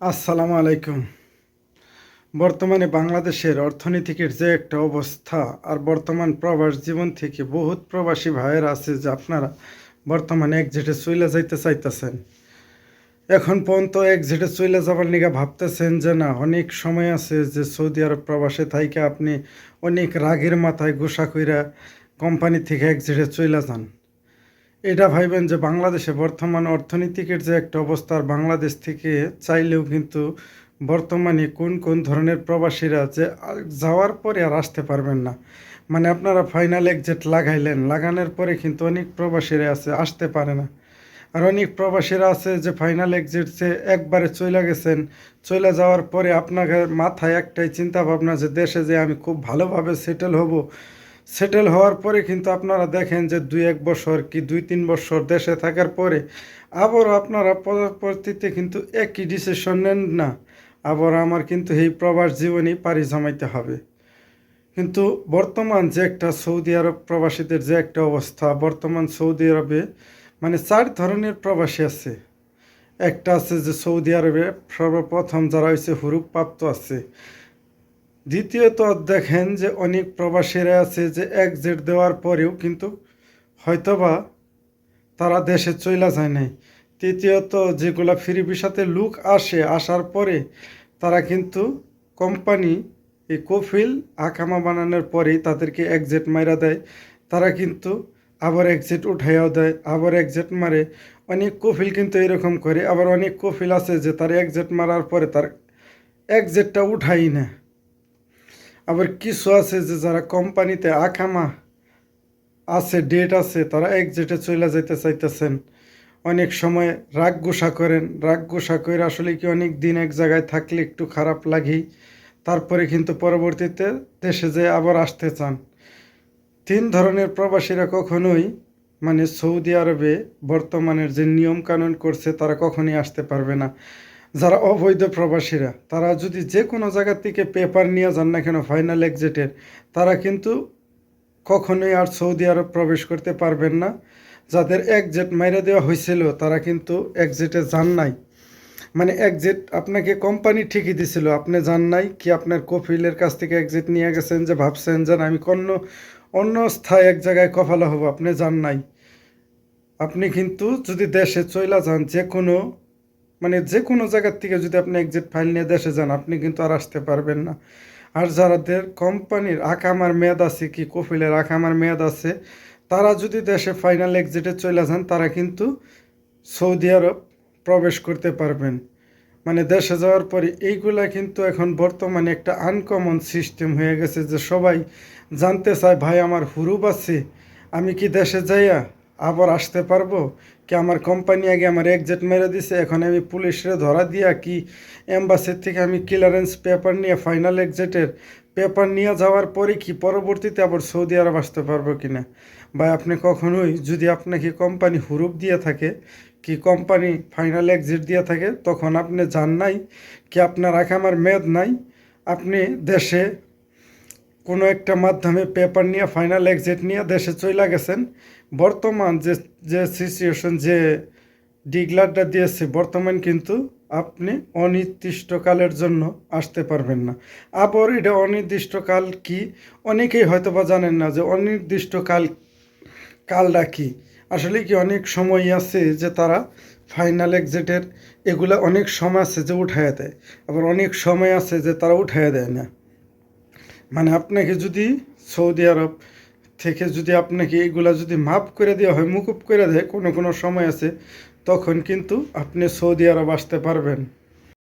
আসসালামু আলাইকুম। বর্তমানে বাংলাদেশের অর্থনীতিকের যে একটা অবস্থা আর বর্তমান প্রবাস জীবন থেকে বহুত প্রবাসী ভাইয়ের আছে যে আপনারা বর্তমানে একজেটে চইলে যাইতে চাইতেছেন। এখন পর্যন্ত একজেটে চইলে যাবার নিগা ভাবতেছেন যে না, অনেক সময় আছে যে সৌদি আরব প্রবাসে থাইকে আপনি অনেক রাগের মাথায় গোসা কইরা কোম্পানি থেকে একজেটে চইলা যান। এটা ভাইবেন যে বাংলাদেশে বর্তমান অর্থনীতিকের যে একটা অবস্থা বাংলাদেশ থেকে চাইলেও কিন্তু বর্তমানে কোন কোন ধরনের প্রবাসীরা যে যাওয়ার পরে আর আসতে পারবেন না। মানে আপনারা ফাইনাল এক্সিট লাগাইলেন, লাগানোর পরে কিন্তু অনেক প্রবাসীরা আছে, আসতে পারে না। আর অনেক প্রবাসীরা আছে যে ফাইনাল এক্সিট যে একবারে চলে গেছেন চলে যাওয়ার পরে আপনাকে মাথায় একটাই চিন্তা ভাবনা যে দেশে যে আমি খুব ভালোভাবে সেটেল হব সেটেল হওয়ার পরে কিন্তু আপনারা দেখেন যে দুই এক বছর কি দুই তিন বছর দেশে থাকার পরে আবারও আপনারা পরবর্তীতে কিন্তু একই ডিসিশন নেন না। আবার আমার কিন্তু এই প্রবাস জীবনেই পাড়ি জমাইতে হবে। কিন্তু বর্তমান যে একটা সৌদি আরব প্রবাসীদের যে একটা অবস্থা, বর্তমান সৌদি আরবে মানে চার ধরনের প্রবাসী আছে। একটা আছে যে সৌদি আরবে সর্বপ্রথম যারা হয়েছে হুরুপ প্রাপ্ত আছে। দ্বিতীয়ত দেখেন যে অনেক প্রবাসীরা আছে যে একজেট দেওয়ার পরেও কিন্তু হয়তোবা তারা দেশে চইলা যায় নাই। তৃতীয়ত, যেগুলা ফ্রি ভিসাতে লুক আসে, আসার পরে তারা কিন্তু কোম্পানি, এই কফিল আকামা বানানোর পরেই তাদেরকে একজেট মাইরা দেয়। তারা কিন্তু আবার একজেট উঠাইয়াও দেয়, আবার একজেট মারে। অনেক কফিল কিন্তু এরকম করে, আবার অনেক কফিল আছে যে তার একজেট মারার পরে তার একজেটটা উঠাই না আবার কিছু আছে যে যারা কোম্পানিতে আখামা আছে ডেট আছে, তারা একজেটে চলে যেতে চাইতেছেন। অনেক সময় রাগ গোসা করেন। রাগ গোসা করে আসলে কি অনেক দিন এক জায়গায় থাকলে একটু খারাপ লাগেই? তারপরে কিন্তু পরবর্তীতে দেশে যেয়ে আবার আসতে চান। তিন ধরনের প্রবাসীরা কখনোই মানে সৌদি আরবে বর্তমানের যে নিয়ম কানুন করছে, তারা কখনোই আসতে পারবে না। যারা অবৈধ প্রবাসীরা, তারা যদি যে কোনো জায়গা থেকে পেপার নিয়ে যান না কেন ফাইনাল এক্সিটের তারা কিন্তু কখনোই আর সৌদি আরব প্রবেশ করতে পারবেন না। যাদের একজেট মাইরে দেওয়া হয়েছিল, তারা কিন্তু একজেটে যান নাই। মানে একজেট আপনাকে কোম্পানি ঠিকই দিছিল, আপনি যান নাই কি আপনার কফিলের কাছ থেকে একজেট নিয়ে গেছেন যে ভাবছেন যে আমি অন্য অন্য স্থায় এক জায়গায় কফালা হব, আপনি যান নাই। আপনি কিন্তু যদি দেশে চইলা যান যে কোনো মানে যে কোনো জায়গার থেকে যদি আপনি এক্সিট ফাইল নিয়ে দেশে যান, আপনি কিন্তু আর আসতে পারবেন না। আর যাদের কোম্পানির আকামার মেয়াদ আছে কি, কফিলের আকামার মেয়াদ আছে, তারা যদি দেশে ফাইনাল এক্সিটে চলে যান, তারা কিন্তু সৌদি আরব প্রবেশ করতে পারবেন। মানে দেশে যাওয়ার পরে এইগুলা কিন্তু এখন বর্তমানে একটা আনকমন সিস্টেম হয়ে গেছে যে সবাই জানতে চায়, ভাই, আমার হুরুপ আছে, আমি কি দেশে যাইয়া আবার আসতে পারব? কি আমার কোম্পানি আগে আমার একজেট মেরে দিছে? এখন আমি পুলিশরে ধরা দিয়া কি এম্বাসির থেকে আমি ক্লিয়ারেন্স পেপার নিয়ে ফাইনাল এক্সিটের পেপার নিয়ে যাওয়ার পরে কি পরবর্তীতে আবার সৌদি আরব আসতে পারব কি না? বা আপনি কখনোই যদি আপনাকে কোম্পানি হুরুপ দিয়ে থাকে, কি কোম্পানি ফাইনাল এক্সিট দিয়ে থাকে, তখন আপনি জান নাই, কি আপনার আকামার মেদ নাই? আপনি দেশে কোনো একটা মাধ্যমে পেপার নিয়ে ফাইনাল এক্সিট নিয়ে দেশে চলে গেছেন। বর্তমান যে যে সিচুয়েশন যে ডিগলারটা দিয়েছে, বর্তমান কিন্তু আপনি অনির্দিষ্টকালের জন্য আসতে পারবেন না। আবার এটা অনির্দিষ্টকাল কি? অনেকেই হয়তো বা জানেন না যে অনির্দিষ্টকাল, কালটা কি? আসলে কি অনেক সময় আছে যে তারা ফাইনাল এক্সিটের এগুলা অনেক সময় আছে যে উঠাইয়া দেয়। আবার অনেক সময় আছে যে তারা উঠাইয়া দেয় না। মানে আপনাকে যদি সৌদি আরব থেকে যদি আপনাকে এগুলা যদি মাফ করে দেওয়া হয়, মুকুব করে দেয়, কোনো কোনো সময় আছে, তখন কিন্তু আপনি সৌদি আরব আসতে পারবেন।